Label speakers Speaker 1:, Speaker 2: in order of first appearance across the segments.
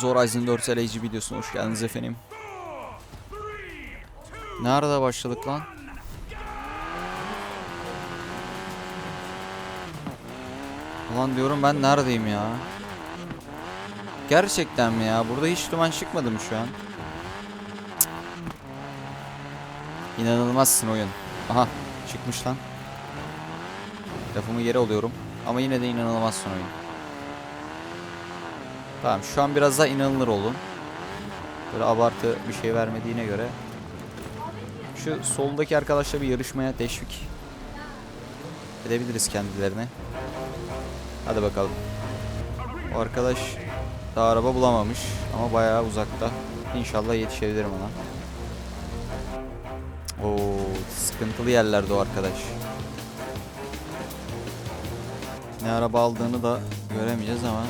Speaker 1: Horizon 4 LG videosuna hoş geldiniz efendim. Nerede başladık lan? Ulan diyorum ben neredeyim ya? Gerçekten mi ya? Burada hiç duman çıkmadı mı şu an? İnanılmazsın oyun. Aha çıkmış lan. Lafımı geri alıyorum. Ama yine de inanılmazsın oyun. Tamam şu an biraz daha inanılır olun. Böyle abartı bir şey vermediğine göre. Şu soldaki arkadaşla bir yarışmaya teşvik edebiliriz kendilerine. Hadi bakalım. O arkadaş daha araba bulamamış ama bayağı uzakta. İnşallah yetişebilirim ona. Oo, sıkıntılı yerlerde o arkadaş. Ne araba aldığını da göremeyeceğiz ama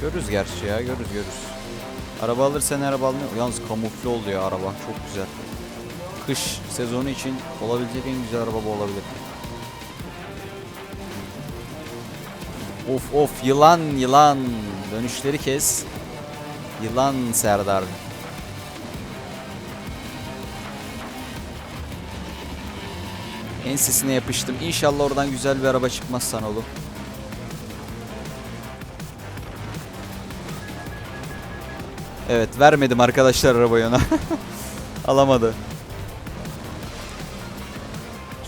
Speaker 1: Görürüz gerçi ya görürüz görürüz. Araba alırsa ne araba almıyor? Yalnız kamufle oldu ya araba çok güzel. Kış sezonu için olabilecek en güzel araba bu olabilir. Of of yılan yılan dönüşleri kes. Yılan Serdar. Ensesine yapıştım. İnşallah oradan güzel bir araba çıkmaz sana oğlum. Evet vermedim arkadaşlar arabayı ona. alamadı.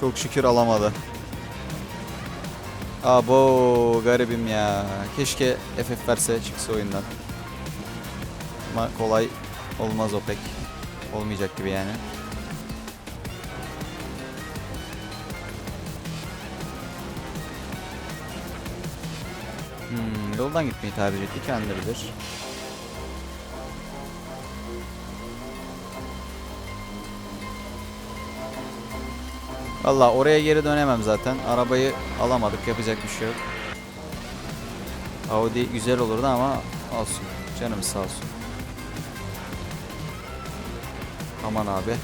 Speaker 1: Çok şükür alamadı. Abo garibim ya. Keşke FF verse çıksa oyundan. Ama kolay olmaz o pek. Olmayacak gibi yani. Hmm, yoldan gitmeyi tercih etti kendileri Valla oraya geri dönemem zaten. Arabayı alamadık. Yapacak bir şey yok. Audi güzel olurdu ama olsun. Canım sağ olsun. Aman abi.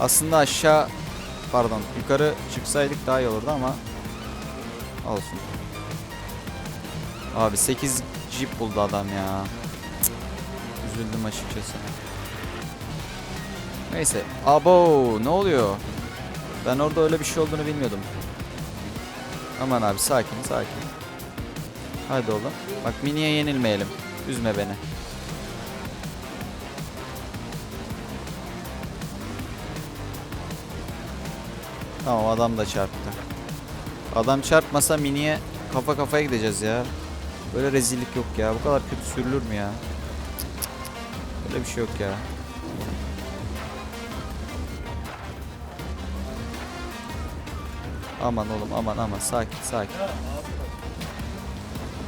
Speaker 1: Aslında aşağı pardon yukarı çıksaydık daha iyi olurdu ama olsun. Abi 8 Jeep buldu adam ya. Cık. Üzüldüm açıkçası. Neyse. Abo ne oluyor? Ben orada öyle bir şey olduğunu bilmiyordum. Aman abi sakin sakin. Hadi oğlum. Bak miniye yenilmeyelim. Üzme beni. Tamam adam da çarptı. Adam çarpmasa miniye kafa kafaya gideceğiz ya. Böyle rezillik yok ya. Bu kadar kötü sürülür mü ya? Böyle bir şey yok ya. Aman oğlum aman aman sakin sakin.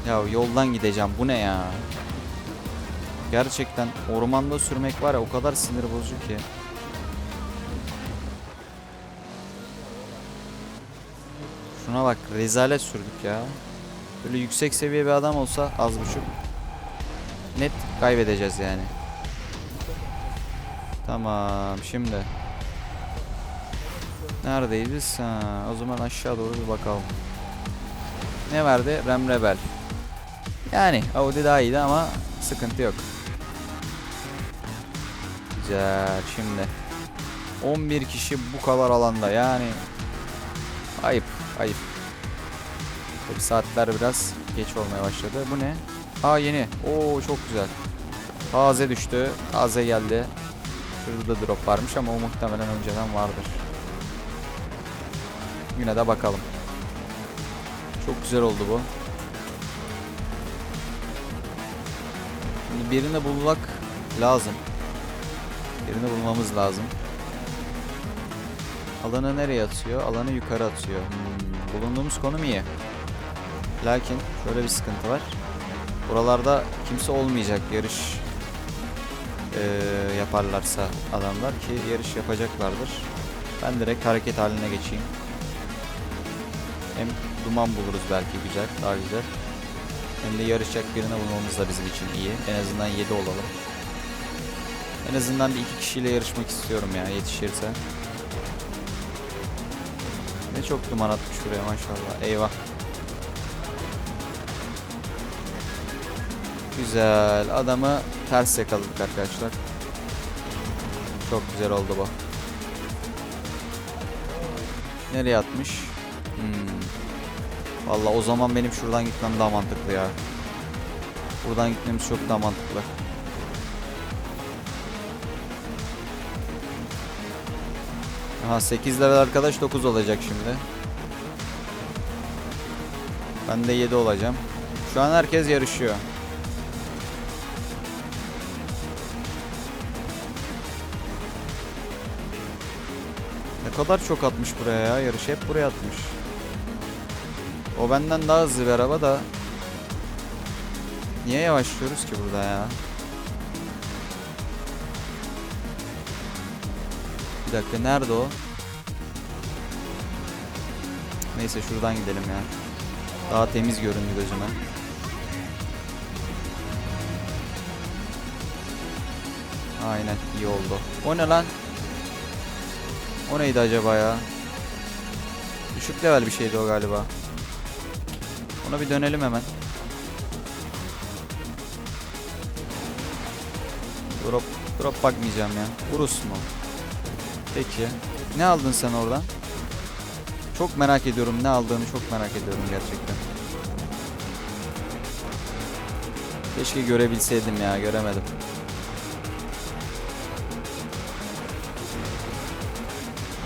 Speaker 1: Ya yoldan gideceğim bu ne ya? Gerçekten ormanda sürmek var ya o kadar sinir bozucu ki. Şuna bak rezalet sürdük ya. Böyle yüksek seviye bir adam olsa az buçuk net kaybedeceğiz yani. Tamam şimdi. Neredeyiz biz? Ha, o zaman aşağı doğru bir bakalım. Ne verdi? Rem Rebel. Yani Audi daha iyiydi ama sıkıntı yok. Güzel şimdi. 11 kişi bu kadar alanda yani ayıp ayıp. Tabi saatler biraz geç olmaya başladı. Bu ne? Aa yeni. Oo çok güzel. Taze düştü. Taze geldi. Şurada da drop varmış ama o muhtemelen önceden vardır. Yine de bakalım. Çok güzel oldu bu. Şimdi birini bulmak lazım. Birini bulmamız lazım. Alanı nereye atıyor? Alanı yukarı atıyor. Hmm, bulunduğumuz konum iyi. Lakin şöyle bir sıkıntı var. Buralarda kimse olmayacak yarış eee, yaparlarsa adamlar ki yarış yapacaklardır. Ben direkt hareket haline geçeyim. Hem duman buluruz belki güzel, daha güzel. Hem de yarışacak birini bulmamız da bizim için iyi. En azından 7 olalım. En azından bir iki kişiyle yarışmak istiyorum ya yetişirse. Ve çok duman atmış buraya maşallah. Eyvah. Güzel. Adamı ters yakaladık arkadaşlar. Çok güzel oldu bu. Nereye atmış? Hmm. Vallahi o zaman benim şuradan gitmem daha mantıklı ya. Buradan gitmemiz çok daha mantıklı. Aha 8 level arkadaş 9 olacak şimdi. Ben de 7 olacağım. Şu an herkes yarışıyor. Ne kadar çok atmış buraya ya. Yarış hep buraya atmış. O benden daha hızlı bir araba da. Niye yavaşlıyoruz ki burada ya? Bir dakika nerede o? Neyse şuradan gidelim ya. Daha temiz göründü gözüme. Aynen iyi oldu. O ne lan? O neydi acaba ya? Düşük level bir şeydi o galiba. Ona bir dönelim hemen. Drop, drop bakmayacağım ya. Urus mu? Peki. Ne aldın sen oradan? Çok merak ediyorum ne aldığını çok merak ediyorum gerçekten. Keşke görebilseydim ya göremedim.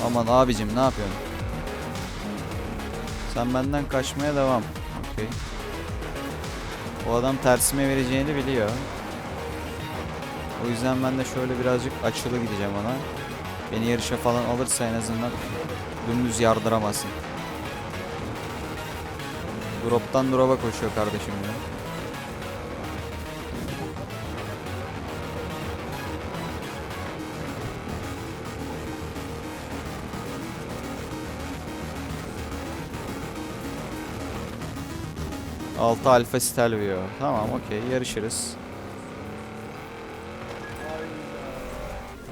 Speaker 1: Aman abicim ne yapıyorsun? Sen benden kaçmaya devam. Okey. O adam tersime vereceğini biliyor. O yüzden ben de şöyle birazcık açılı gideceğim ona. Beni yarışa falan alırsa en azından dümdüz yardıramasın. Drop'tan drop'a koşuyor kardeşim ya. Altı Alfa Stelvio. Tamam okey yarışırız.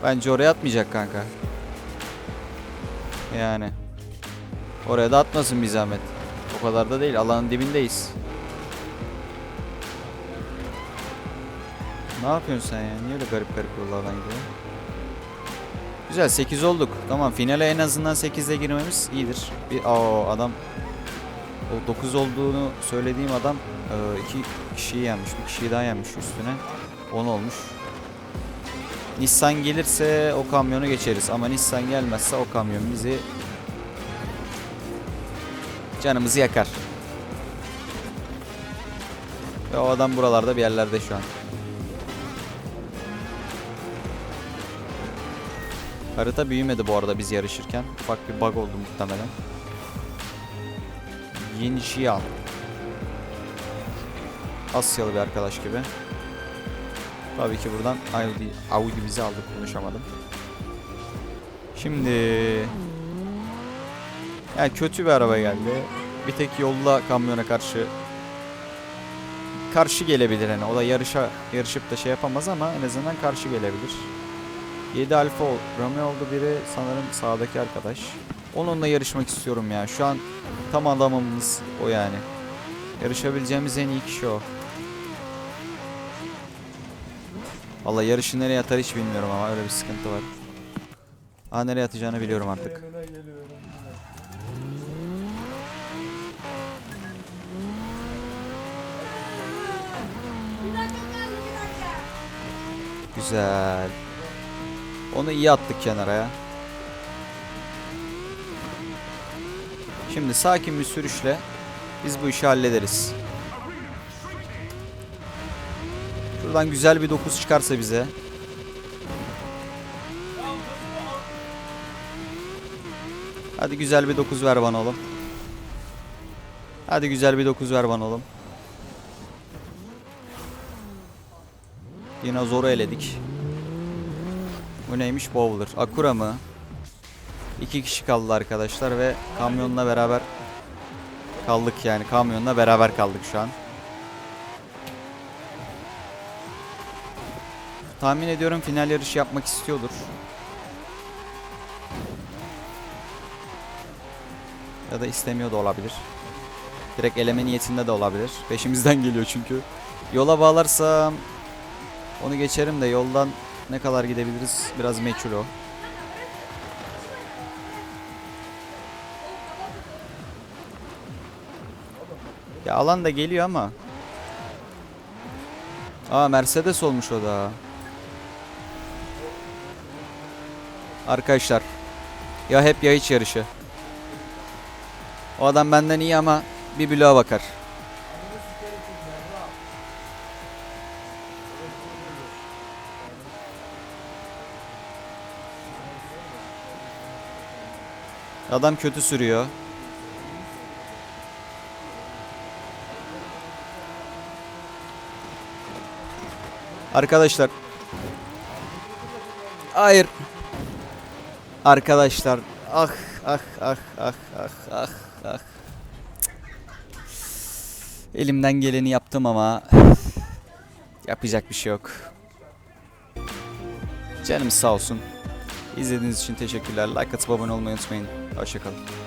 Speaker 1: Bence oraya atmayacak kanka. Yani. Oraya da atmasın bir zahmet. O kadar da değil. Alanın dibindeyiz. Ne yapıyorsun sen ya? Niye öyle garip garip yollardan gidiyor? Güzel 8 olduk. Tamam finale en azından 8'de girmemiz iyidir. Bir aa adam o 9 olduğunu söylediğim adam 2 kişiyi yenmiş. Bir kişiyi daha yenmiş üstüne. 10 olmuş. Nissan gelirse o kamyonu geçeriz ama Nissan gelmezse o kamyon bizi canımızı yakar. Ve o adam buralarda bir yerlerde şu an. Harita büyümedi bu arada biz yarışırken. Ufak bir bug oldu muhtemelen. Yinjian. Asyalı bir arkadaş gibi. Tabii ki buradan Audi, Audi bizi aldı konuşamadım. Şimdi yani kötü bir araba geldi. Bir tek yolda kamyona karşı karşı gelebilir hani. O da yarışa yarışıp da şey yapamaz ama en azından karşı gelebilir. 7 Alfa Romeo oldu biri sanırım sağdaki arkadaş. Onunla yarışmak istiyorum ya. Şu an tam adamımız o yani. Yarışabileceğimiz en iyi kişi o. Valla yarışı nereye atar hiç bilmiyorum ama öyle bir sıkıntı var. Aa nereye atacağını biliyorum artık. Güzel. Onu iyi attık kenara ya. Şimdi sakin bir sürüşle biz bu işi hallederiz. Şuradan güzel bir 9 çıkarsa bize. Hadi güzel bir 9 ver bana oğlum. Hadi güzel bir 9 ver bana oğlum. Dinozoru eledik. Bu neymiş? Bowler. Akura mı? İki kişi kaldı arkadaşlar ve kamyonla beraber kaldık yani. Kamyonla beraber kaldık şu an. Tahmin ediyorum final yarışı yapmak istiyordur. Ya da istemiyor da olabilir. Direkt eleme niyetinde de olabilir. Peşimizden geliyor çünkü. Yola bağlarsam onu geçerim de yoldan ne kadar gidebiliriz biraz meçhul o. Ya alan da geliyor ama. Aa Mercedes olmuş o da. Arkadaşlar. Ya hep ya hiç yarışı. O adam benden iyi ama bir bloğa bakar. Adam kötü sürüyor. Arkadaşlar. Hayır. Arkadaşlar. Ah ah ah ah ah ah ah. Elimden geleni yaptım ama yapacak bir şey yok. Canım sağ olsun. İzlediğiniz için teşekkürler. Like atıp abone olmayı unutmayın. Hoşçakalın.